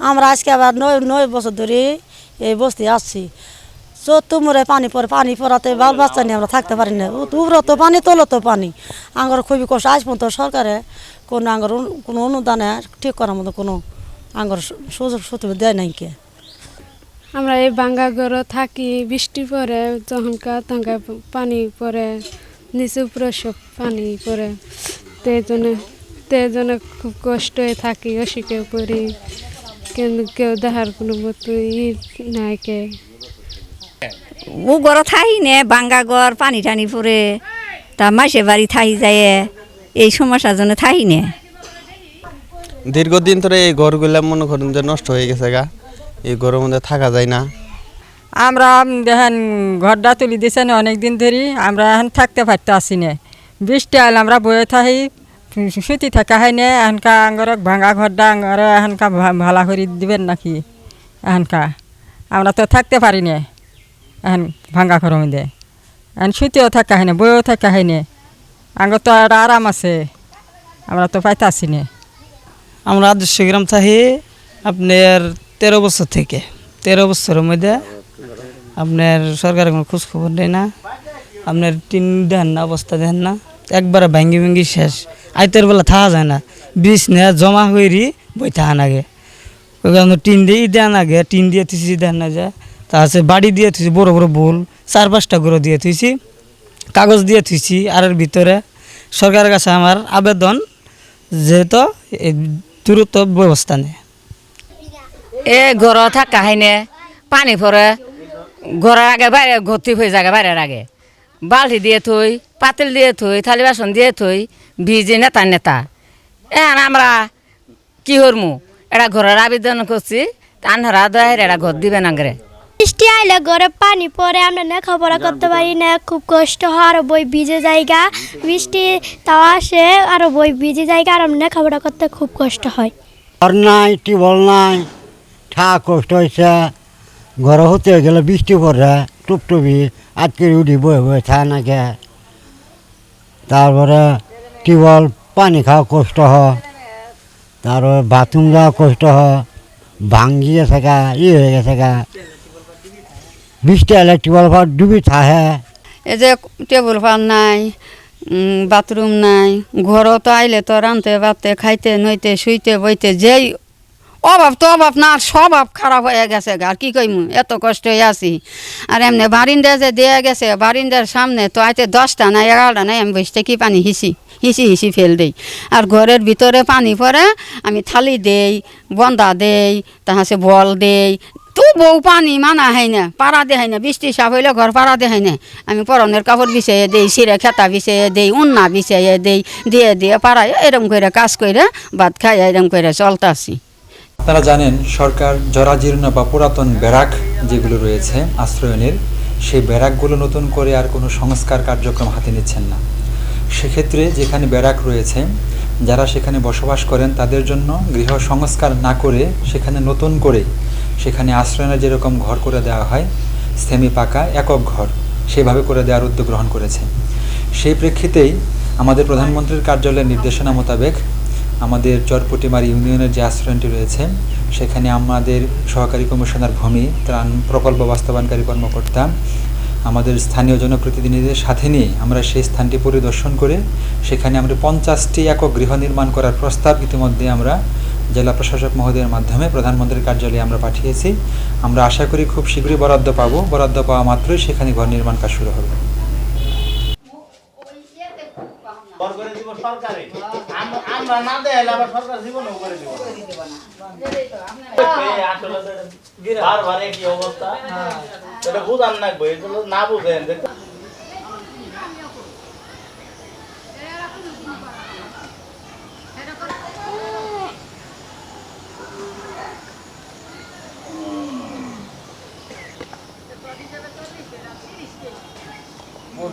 আমরা আজকে আবার নয় নয় বছর ধরে এই বস্তি আসছি চতুমুরে পানি পরে পানি পড়াতে বাল বাচ্চা নিয়ে আমরা থাকতে পারি না। উপরে তো পানি, তোলো তো পানি। আঙ্গর খুবই কষ্ট। আজ পর্যন্ত সরকারে কোনো আঙ্গর কোনো অনুদানে ঠিক করার মতো কোনো আঙ্গর সুযোগ সুবিধা দেয় নাই কে। আমরা এই বাঙ্গা থাকি, বৃষ্টি পরে যখনকার তখনকার পানি পড়ে নিচে উপরে সব পানি পড়ে তো জন্য তো জন্য খুব কষ্টে থাকি, অসুখে পড়ি। কিন্তু কেউ দেখার কোনো মতো ই নাই কে? ও ঘর থাই নে বাঙ্গা ঘর পানি টানি পরে তা মাসে বাড়ি থাই যায় এই সমস্যার জন্য থাই নে। দীর্ঘদিন ধরে এই ঘরগুলা মনে করেন যে নষ্ট হয়ে গেছে গা এই ঘরের মধ্যে থাকা যায় না। আমরা দেখেন ঘরটা তুলি দিয়েছেন অনেক দিন ধরে আমরা এখন থাকতে পারতে আসি না। বৃষ্টি আল আমরা বয়ে থাকি সুতি থাকা হয় না এখনকা আঙ্গর ভাঙা ঘরটা আঙ্গর এখনকা ভা- ভালা করে দিবেন নাকি? এখনকা। আমরা তো থাকতে পারি না। এখন ভাঙা ঘরের মধ্যে। এখন সুতিও থাকা হয় বইও থাকা হয় না আঙ্গর তো আর আরাম আছে। আমরা তো পাইতে আসি না। আমরা আদর্শ গ্রাম থাকি আপনার তেরো বছর থেকে। তেরো বছরের মধ্যে আপনার সরকারের কোনো খোঁজ খবর দেয় না। আপনার তিন দেন না, অবস্থা দেন না। একবারে ভাঙ্গি ভাঙ্গি শেষ। আইতের বেলা থাকা যায় না। বিষ নে জমা হইরি বই থাকা নাগে টিন দিয়ে দেন আগে টিন দিয়ে থুইছি দেন না যায়। তা আছে বাড়ি দিয়ে থুইছি, বড় বড় বোল চার পাঁচটা করে দিয়ে থুইছি, কাগজ দিয়ে থুইছি আর ভিতরে। সরকারের কাছে আমার আবেদন যেহেতু দ্রুত ব্যবস্থা নেয় এ ঘর থাকা হয় না পানি পরে। ঘরের আগে বাইরে ভর্তি হয়ে যাগে বাইরের আগে। বালতি দিয়ে থই পাতিল দিয়ে থই থালি বাসন দিয়ে থই ভিজে নেতা নেতা। এখন আমরা কি করমু? এটা ঘরের আবেদন করছি আনহারা দয়ের এটা ঘর দিবে না গরে বৃষ্টি আইলে ঘরে পানি পরে আমরা না লেখাপড়া করতে পারি না খুব কষ্ট হয় আরও বই ভিজে জায়গা। বৃষ্টি তাও আসে আরও বই ভিজে জায়গা আর আমরা লেখাপড়া করতে খুব কষ্ট হয়। ঘর নাই টিউবওয়েল নাই ঠা কষ্ট হয়েছে ঘর হতে গেলে বৃষ্টি পড়ে। টুপটুপি আজকে উঠি বয়ে বয়ে থা নাকে। তারপরে টিউবওয়েল পানি খাওয়া কষ্ট হয়। তারপরে বাথরুম যাওয়া কষ্ট হয়। ভাঙ্গি গেছে গা ই হয়ে গেছে গা। বৃষ্টি এলে টিউবওয়েল ঘর ডুবি থাহে এই যে টেবিল ফ্যান নাই বাথরুম নাই, ঘরও তো আইলে তো রানতে বাড়তে খাইতে, নইতে, শুইতে, বইতে, যেই অভাব তো অভাব না, আর স্বভাব খারাপ হয়ে গেছে। আর কি কইমু, এত কষ্ট হয়ে আছি। আর এমনি বারিন্দা যে দিয়ে গেছে, বারিন্দার সামনে তো আইতে দশটা না এগারোটা নাই, আমি বসতে কি পানি হিসি হিসি হিসি ফেল দেই। আর ঘরের ভিতরে পানি পড়ে, আমি থালি দেই বন্দা দেই তাহাসে বল দেই। তু বউ পানি মানা হয় না, পাড়া দেয় না, বৃষ্টি সাপ হইলে ঘর পাড়া দেয় না। আমি পরনের কাপড় বিছিয়ে দেই সিরে খেতা বিছিয়ে দেই, উন্না বিছিয়ে দেই, দিয়ে দিয়ে পাড়ায় এরম করে কাজ করে ভাত খাই এরম করে চলতাছি। আপনারা জানেন, সরকার জরাজীর্ণ বা পুরাতন ব্যারাক যেগুলো রয়েছে, আশ্রয়নের, সেই ব্যারাকগুলো নতুন করে আর কোনো সংস্কার কার্যক্রম হাতে নিচ্ছেন না। সেক্ষেত্রে যেখানে ব্যারাক রয়েছে, যারা সেখানে বসবাস করেন, তাদের জন্য গৃহ সংস্কার না করে সেখানে নতুন করে সেখানে আশ্রয়নের যেরকম ঘর করে দেওয়া হয়, সেমি পাকা একক ঘর সেভাবে করে দেওয়ার উদ্যোগ গ্রহণ করেছে। সেই প্রেক্ষিতেই আমাদের প্রধানমন্ত্রীর কার্যালয়ের নির্দেশনা মোতাবেক আমাদের চরপটিমার ইউনিয়নের যে আশ্রয়নটি রয়েছে, সেখানে আমাদের সহকারী কমিশনার ভূমি, ত্রাণ প্রকল্প বাস্তবায়নকারী কর্মকর্তা, আমাদের স্থানীয় জনপ্রতিনিধিদের সাথে নিয়ে আমরা সেই স্থানটি পরিদর্শন করে সেখানে আমরা পঞ্চাশটি একক গৃহ নির্মাণ করার প্রস্তাব ইতিমধ্যে আমরা জেলা প্রশাসক মহোদয়ের মাধ্যমে প্রধানমন্ত্রীর কার্যালয়ে আমরা পাঠিয়েছি। আমরা আশা করি খুব শীঘ্রই বরাদ্দ পাব। বরাদ্দ পাওয়া মাত্রই সেখানে ঘর নির্মাণ কাজ শুরু হবে। আমরা না দেয় আবার সরকার জীবনও করে দিব বারবার একই অবস্থা? এটা বুঝান না বুঝেন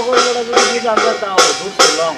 উপকরণটা যদি দিয়ে জানতে চাও বুঝছিলাম